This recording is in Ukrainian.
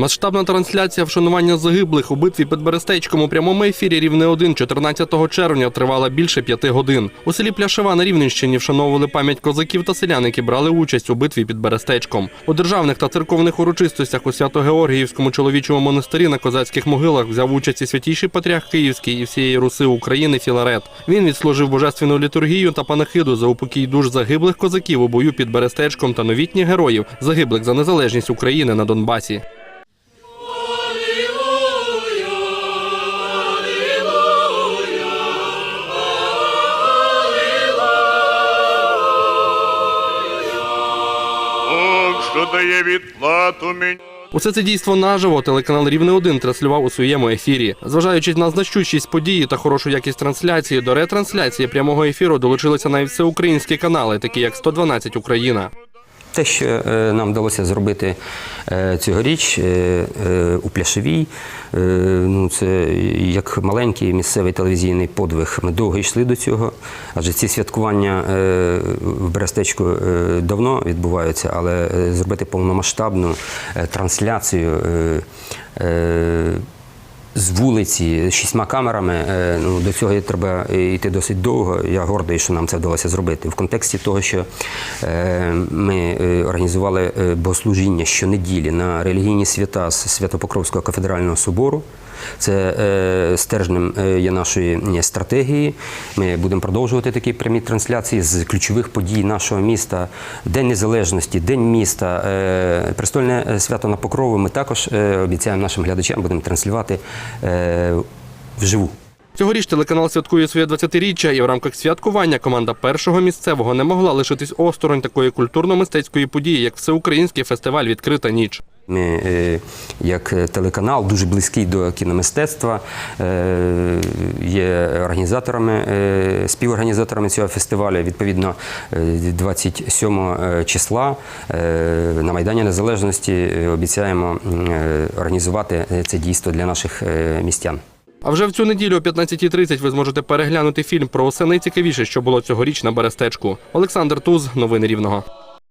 Масштабна трансляція вшанування загиблих у битві під Берестечком у прямому ефірі Рівне 1 14 червня тривала більше п'яти годин. У селі Пляшева на Рівненщині вшановували пам'ять козаків та селян, які брали участь у битві під Берестечком. У державних та церковних урочистостях у Свято-Георгіївському чоловічому монастирі на козацьких могилах взяв участь і святійший патріарх Київський і всієї Руси України Філарет. Він відслужив божественну літургію та панахиду за упокій душ загиблих козаків у бою під Берестечком та новітніх героїв, загиблих за незалежність України на Донбасі. Що дає відплату мені. Усе це дійство наживо телеканал Рівне 1 транслював у своєму ефірі. Зважаючи на значущість події та хорошу якість трансляції, до ретрансляції прямого ефіру долучилися навіть всеукраїнські канали, такі як 112 Україна. Те, що е, нам вдалося зробити е, цьогоріч е, у Пляшевій, ну, це як маленький місцевий телевізійний подвиг. Ми довго йшли до цього, адже ці святкування в Берестечку давно відбуваються, але зробити повномасштабну трансляцію. З вулиці з шістьма камерами. е, Ну, до цього треба йти досить довго. Я гордий, що нам це вдалося зробити. В контексті того, що е, ми е, організували богослужіння щонеділі на релігійні свята з Святопокровського кафедрального собору. Це стержнем є нашої стратегії. Ми будемо продовжувати такі прямі трансляції з ключових подій нашого міста. День Незалежності, День міста, престольне свято на покрову. Ми також обіцяємо нашим глядачам будемо транслювати Euh, je vous. Цьогоріч телеканал святкує своє 20-річчя, і в рамках святкування команда першого місцевого не могла лишитись осторонь такої культурно-мистецької події, як всеукраїнський фестиваль Відкрита ніч. Ми, е, як телеканал, дуже близький до кіномистецтва, е, є організаторами, е, співорганізаторами цього фестивалю. Відповідно, е, 27 числа на Майдані Незалежності обіцяємо організувати це дійство для наших містян. А вже в цю неділю о 15.30 ви зможете переглянути фільм про усе найцікавіше, що було цьогоріч на Берестечку. Олександр Туз, новини Рівного.